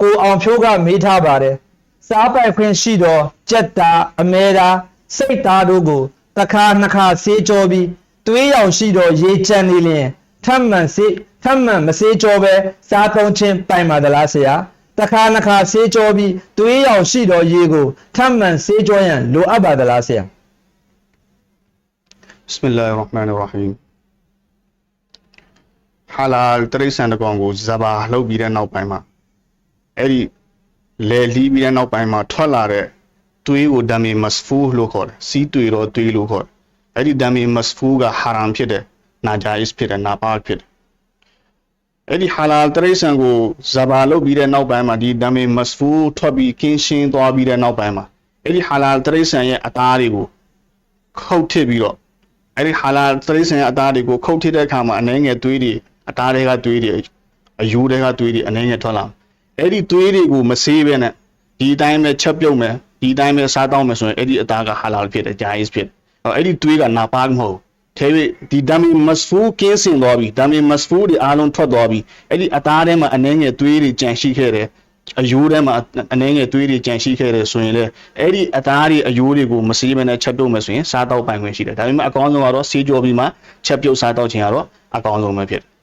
ကိုအောင်ဖြိုးကမေးထားပါတယ်စားပိုက်ခွင့်ရှိသောကြက်သားအမဲသားစိတ်သားတို့ကိုတစ်ခါနှစ်ခါဆေးကြောပြီးသွေးရောင်ရှိသောရေချမ်းနေလျင်ထပ်မံဆေးထပ်မံမဆေးကြောပဲစားသုံးခြင်းပိုင်ပါသလားဆရာတစ်ခါနှစ်ခါဆေးကြောပြီးသွေးရောင်ရှိသောရေကိုထပ်မံဆေးကြောရန်လိုအပ်ပါသလားဆရာ بسم الله الرحمن الرحيم ဟာလာတရိတ်ဆန်တကောင်ကိုဇဘာလှုပ်ပြီးတဲ့နောက်ပိုင်းမှာ အဲ့ဒီလေလီးပြီးတဲ့နောက်ပိုင်းမှာထွက်လာတဲ့သွေးကိုဒမ်မီမစဖူလို့ခေါ်တယ်စီးသွေးတော့သွေးလို့ခေါ်တယ်အဲ့ဒီဒမ်မီမစဖူကဟာရမ်ဖြစ်တယ်နာဂျာအစ်ဖြစ်တယ်နာပါဖြစ်တယ်အဲ့ဒီဟာလာတရိတ်ဆန်ကိုဇဘာလှုပ်ပြီးတဲ့နောက်ပိုင်းမှာဒီဒမ်မီမစဖူထွက်ပြီးကင်းရှင်းသွားပြီးတဲ့နောက်ပိုင်းမှာအဲ့ဒီဟာလာတရိတ်ဆန်ရဲ့အသားတွေကိုခုတ်ထစ်ပြီးတော့အဲ့ဒီဟာလာသရိษံရဲ့အသားတွေကိုခုတ်ထိတဲ့အခါမှာအနေငယ်သွေးတွေအသားတွေကသွေးတွေအယူတွေကသွေးတွေအနေငယ်ထွက်လာမယ် အဲ့ဒီသွေးတွေကိုမဆေးဘဲနဲ့ဒီအတိုင်းပဲချက်ပြုတ်မယ်ဒီအတိုင်းပဲစားတောင်းမယ်ဆိုရင်အဲ့ဒီအသားကဟာလာဖြစ်တယ်ဂျာအစ်ဖြစ်တယ်အဲ့ဒီသွေးကနာပါမဟုတ်ထဲပြီးဒီဒမ်မီမစဖူကင်းစင်သွားပြီဒမ်မီမစဖူတွေအားလုံးထွက်သွားပြီအဲ့ဒီအသားထဲမှာအနေငယ်သွေးတွေကြန့်ရှိခဲ့တယ်အယိုးထဲမှာအနေငယ်သွေးတွေကြန့်ရှိခဲ့တယ်ဆိုရင်လေအဲ့ဒီအသားတွေအယိုးတွေကိုမဆေးဘဲနဲ့ချက်ပြုတ်မယ်ဆိုရင်စားတော့ပိုင်ခွင့်ရှိတယ်ဒါပေမဲ့အကောင်းဆုံးကတော့ဆေးကြောပြီးမှချက်ပြုတ်စားတော့ခြင်းကတော့အကောင်းဆုံးပဲဖြစ်တယ်